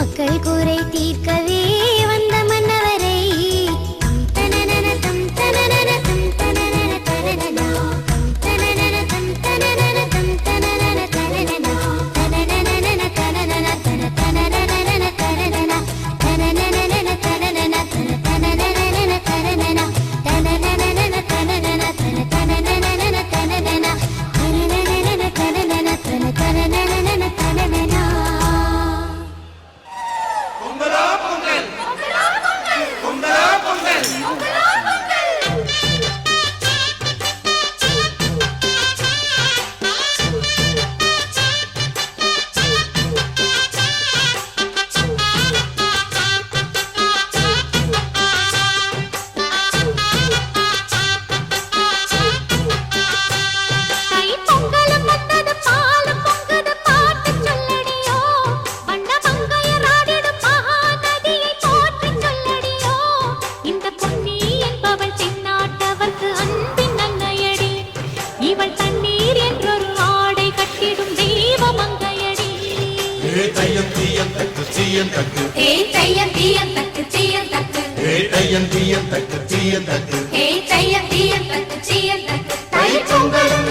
மக்கள் குறை தீர்க்கவே 红包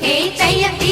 hey,